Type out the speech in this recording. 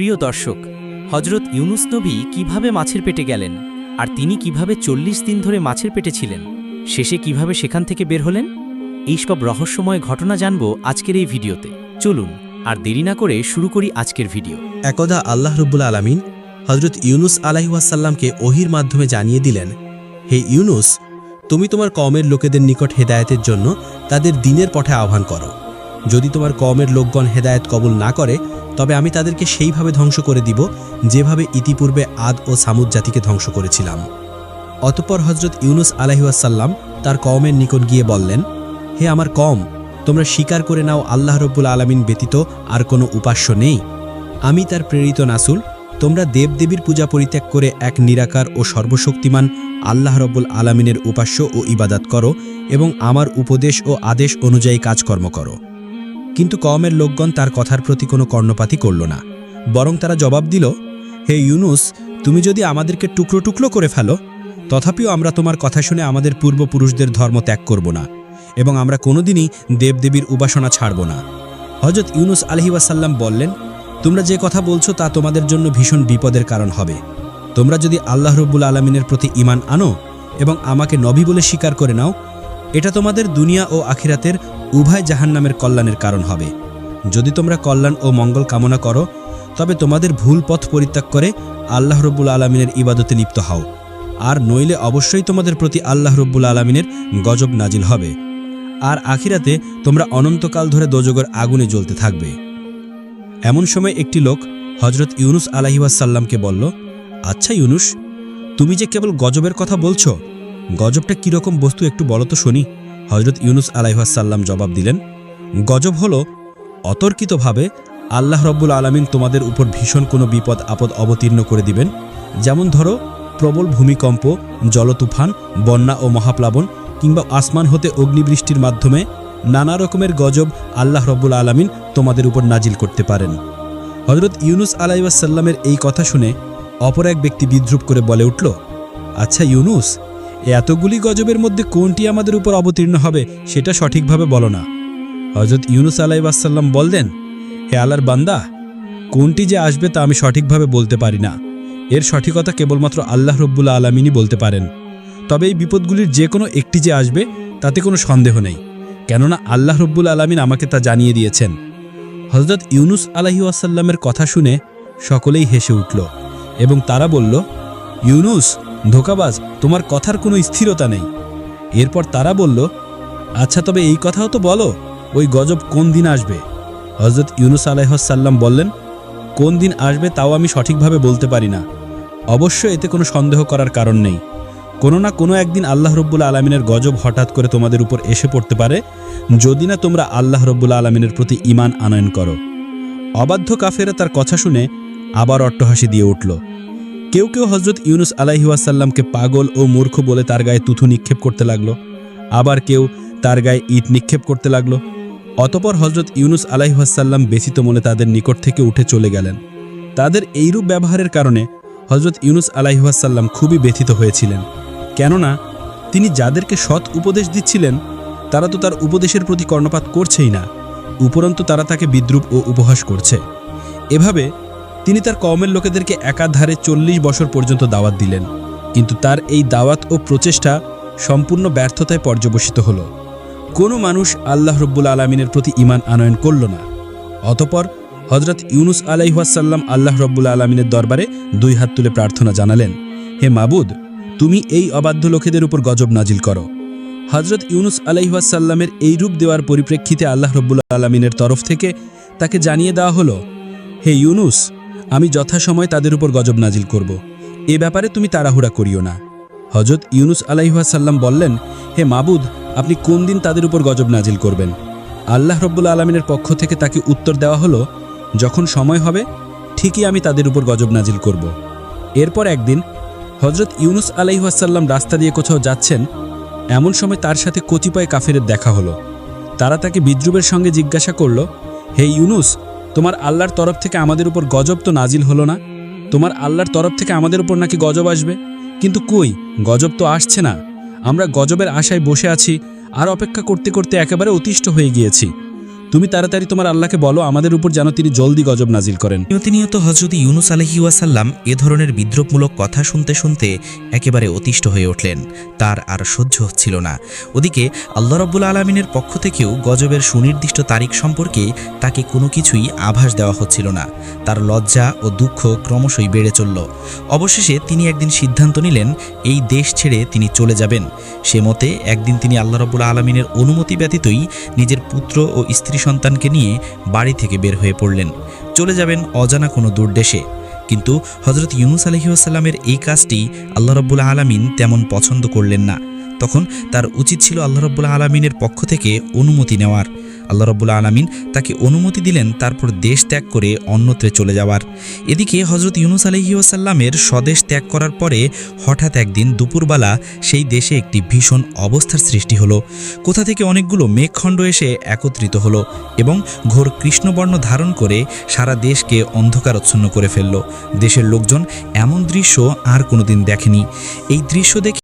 প্রিয় দর্শক হজরত ইউনুস নবী কীভাবে মাছের পেটে গেলেন? আর তিনি কীভাবে চল্লিশ দিন ধরে মাছের পেটে ছিলেন? শেষে কীভাবে সেখান থেকে বের হলেন? এই সব রহস্যময় ঘটনা জানব আজকের এই ভিডিওতে। চলুন, আর দেরি না করে শুরু করি আজকের ভিডিও। একদা আল্লাহ রব্বুল আলামিন হজরত ইউনুস আলাইহাসাল্লামকে ওহির মাধ্যমে জানিয়ে দিলেন, হে ইউনুস, তুমি তোমার কমের লোকেদের নিকট হেদায়তের জন্য তাদের দিনের পথে আহ্বান করো। যদি তোমার কমের লোকগণ হেদায়েত কবুল না করে, তবে আমি তাদেরকে সেইভাবে ধ্বংস করে দিব যেভাবে ইতিপূর্বে আদ ও সামুদ জাতিকে ধ্বংস করেছিলাম। অতপর হজরত ইউনুস আলাইহাসাল্লাম তার কওমের নিকট গিয়ে বললেন, হে আমার কম তোমরা স্বীকার করে নাও আল্লাহ রব্বুল আলামিন ব্যতীত আর কোনো উপাস্য নেই। আমি তার প্রেরিত নাসুল তোমরা দেবদেবীর পূজা পরিত্যাগ করে এক নিরাকার ও সর্বশক্তিমান আল্লাহ রব্বুল আলামিনের উপাস্য ও ইবাদাত করো এবং আমার উপদেশ ও আদেশ অনুযায়ী কাজকর্ম করো। কিন্তু কওমের লোকগণ তার কথার প্রতি কোনো কর্ণপাতই করল না। বরং তারা জবাব দিল, হে ইউনুস, তুমি যদি আমাদেরকে টুকরো টুকরো করে ফেলো, তথাপিও আমরা তোমার কথা শুনে আমাদের পূর্বপুরুষদের ধর্ম ত্যাগ করব না এবং আমরা কোনোদিনই দেবদেবীর উপাসনা ছাড়ব না। হজরত ইউনুস আলহিবাসাল্লাম বললেন, তোমরা যে কথা বলছো তা তোমাদের জন্য ভীষণ বিপদের কারণ হবে। তোমরা যদি আল্লাহ রব্বুল আলমিনের প্রতি ইমান আনো এবং আমাকে নবী বলে স্বীকার করে নাও এটা তোমাদের দুনিয়া ও আখিরাতের উভয় জাহান্নামের কল্যাণের কারণ হবে। যদি তোমরা কল্যাণ ও মঙ্গল কামনা করো, তবে তোমাদের ভুল পথ পরিত্যাগ করে আল্লাহ রব্বুল আলমিনের ইবাদতে লিপ্ত হও। আর নইলে অবশ্যই তোমাদের প্রতি আল্লাহ রব্বুল আলমিনের গজব নাজিল হবে। আর আখিরাতে তোমরা অনন্তকাল ধরে দোজগর আগুনে জ্বলতে থাকবে। এমন সময় একটি লোক হজরত ইউনুস আলাহিবাসাল্লামকে বলল আচ্ছা ইউনুস, তুমি যে কেবল গজবের কথা বলছো গজবটা কীরকম বস্তু একটু বলো তো শুনি। হজরত ইউনুস আলাইহাসাল্লাম জবাব দিলেন, গজব হল অতর্কিতভাবে আল্লাহ রব্বুল আলমিন তোমাদের উপর ভীষণ কোনো বিপদ আপদ অবতীর্ণ করে দিবেন। যেমন ধরো, প্রবল ভূমিকম্প, জলতুফান, বন্যা ও মহাপ্লাবন কিংবা আসমান হতে অগ্নিবৃষ্টির মাধ্যমে নানা রকমের গজব আল্লাহ রব্বুল আলমিন তোমাদের উপর নাজিল করতে পারেন। হজরত ইউনুস আলাইসাল্লামের এই কথা শুনে অপর এক ব্যক্তি বিদ্রুপ করে বলে উঠল আচ্ছা ইউনুস এতগুলি গজবের মধ্যে কোনটি আমাদের উপর অবতীর্ণ হবে, সেটা সঠিকভাবে বলো না। হজরত ইউনুস আলাইসাল্লাম বললেন, হে আল্লাহর বান্দা, কোনটি যে আসবে তা আমি সঠিকভাবে বলতে পারি না। এর সঠিকতা কেবলমাত্র আল্লাহ রব্বুল্লা আলমিনই বলতে পারেন। তবে এই বিপদগুলির যে কোনো একটি যে আসবে, তাতে কোনো সন্দেহ নেই। কেননা আল্লাহ রব্বুল আলমিন আমাকে তা জানিয়ে দিয়েছেন। হজরত ইউনুস আলাহি আসাল্লামের কথা শুনে সকলেই হেসে উঠল এবং তারা বলল, ইউনুস ধোকাবাজ, তোমার কথার কোনো স্থিরতা নেই। এরপর তারা বলল আচ্ছা তবে এই কথাও তো বলো, ওই গজব কোন দিন আসবে? হজরত ইউনুস আলাইহসাল্লাম বললেন, কোন দিন আসবে তাও আমি সঠিকভাবে বলতে পারি না। অবশ্য এতে কোনো সন্দেহ করার কারণ নেই। কোনো না কোনো একদিন আল্লাহ রব্বুল আলমিনের গজব হঠাৎ করে তোমাদের উপর এসে পড়তে পারে, যদি না তোমরা আল্লাহ রব্বুল আলমিনের প্রতি ইমান আনয়ন করো। অবাধ্য কাফেরা তার কথা শুনে আবার অট্টহাসি দিয়ে উঠল। কেউ কেউ হজরত ইউনুস আলাইহাসাল্লামকে পাগল ও মূর্খ বলে তার গায়ে তুথু নিক্ষেপ করতে লাগল। আবার কেউ তার গায়ে ইট নিক্ষেপ করতে লাগল। অতপর হজরত ইউনুস আলাইহাসাল্লাম বেশিত মনে তাদের নিকট থেকে উঠে চলে গেলেন। তাদের এইরূপ ব্যবহারের কারণে হজরত ইউনুস আলাইহাসাল্লাম খুবই ব্যথিত হয়েছিলেন। কেননা তিনি যাদেরকে সৎ উপদেশ দিচ্ছিলেন, তারা তো তার উপদেশের প্রতি কর্ণপাত করছেই না, উপরন্তু তারা তাকে বিদ্রুপ ও উপহাস করছে। এভাবে তিনি তার কওমের লোকেদেরকে একাধারে চল্লিশ বছর পর্যন্ত দাওয়াত দিলেন। কিন্তু তার এই দাওয়াত ও প্রচেষ্টা সম্পূর্ণ ব্যর্থতায় পর্যবসিত হল। কোনো মানুষ আল্লাহ রব্বুল আলমিনের প্রতি ইমান আনয়ন করল না। অতপর হজরত ইউনুস আলাইহাসাল্লাম আল্লাহ রব্বুল আলমিনের দরবারে দুই হাত তুলে প্রার্থনা জানালেন, হে মাবুদ, তুমি এই অবাধ্য লোকেদের উপর গজব নাজিল করো। হজরত ইউনুস আলাইহাসাল্লামের এই রূপ দেওয়ার পরিপ্রেক্ষিতে আল্লাহ রব্বুল আলমিনের তরফ থেকে তাকে জানিয়ে দেওয়া হলো, হে ইউনুস আমি যথাসময় তাদের উপর গজব নাজিল করব। এ ব্যাপারে তুমি তাড়াহুড়া করিও না। হজরত ইউনুস আলাইহাসাল্লাম বললেন, হে মাবুদ, আপনি কোন দিন তাদের উপর গজব নাজিল করবেন? আল্লাহ রব্বুল আলমিনের পক্ষ থেকে তাকে উত্তর দেওয়া হলো, যখন সময় হবে, ঠিকই আমি তাদের উপর গজব নাজিল করব। এরপর একদিন হজরত ইউনুস আলাইহাসাল্লাম রাস্তা দিয়ে কোথাও যাচ্ছেন, এমন সময় তার সাথে কতিপয় কাফেরের দেখা হলো। তারা তাকে বিদ্রুপের সঙ্গে জিজ্ঞাসা করল, হে ইউনুস তোমার আল্লাহর তরফ থেকে আমাদের উপর গজব তো নাজিল হলো না। তোমার আল্লাহর তরফ থেকে আমাদের উপর নাকি গজব আসবে? কিন্তু কই? গজব তো আসছে না। আমরা গজবের আশায় বসে আছি আর অপেক্ষা করতে করতে একেবারে অতিষ্ঠ হয়ে গিয়েছি। তুমি তাড়াতাড়ি তোমার আল্লাহকে বলো, আমাদের উপর যেন তিনি জলদি গজব নাজিল করেন। প্রতিনিয়ত হজরত ইউনুস আলহি ওয়াসাল্লাম এ ধরনের বিদ্রোপমূলক কথা শুনতে শুনতে একেবারে অতিষ্ঠ হয়ে উঠলেন। তার আর সহ্য হচ্ছিল না। ওদিকে আল্লাহ রব্বুল আলমিনের পক্ষ থেকেও গজবের সুনির্দিষ্ট তারিখ সম্পর্কে তাকে কোনো কিছুই আভাস দেওয়া হচ্ছিল না। তার লজ্জা ও দুঃখ ক্রমশই বেড়ে চলল। অবশেষে তিনি একদিন সিদ্ধান্ত নিলেন, এই দেশ ছেড়ে তিনি চলে যাবেন। সে মতে একদিন তিনি আল্লাহ রব্বুল আলমিনের অনুমতি ব্যতীতই নিজের পুত্র ও স্ত্রী সন্তানকে নিয়ে বাড়ি থেকে বের হয়ে পড়লেন। চলে যাবেন অজানা কোনো দূর দেশে। কিন্তু হজরত ইউনুস আলহিউসাল্লামের এই কাজটি আল্লাহ রব্বুল আলমিন তেমন পছন্দ করলেন না। তখন তার উচিত ছিল আল্লাহ রব্বুল আলমিনের পক্ষ থেকে অনুমতি নেওয়ার। আল্লাহ রব্বুল আলমিন তাকে অনুমতি দিলেন, তারপর দেশ ত্যাগ করে অন্যত্রে চলে যাওয়ার। এদিকে হজরত ইউনুস আলহিউসাল্লামের স্বদেশ ত্যাগ করার পরে হঠাৎ একদিন দুপুরবেলা সেই দেশে একটি ভীষণ অবস্থার সৃষ্টি হলো। কোথা থেকে অনেকগুলো মেঘখণ্ড এসে একত্রিত হলো এবং ঘোর কৃষ্ণবর্ণ ধারণ করে সারা দেশকে অন্ধকারচ্ছন্ন করে ফেলল। দেশের লোকজন এমন দৃশ্য আর কোনোদিন দেখেনি। এই দৃশ্য দেখে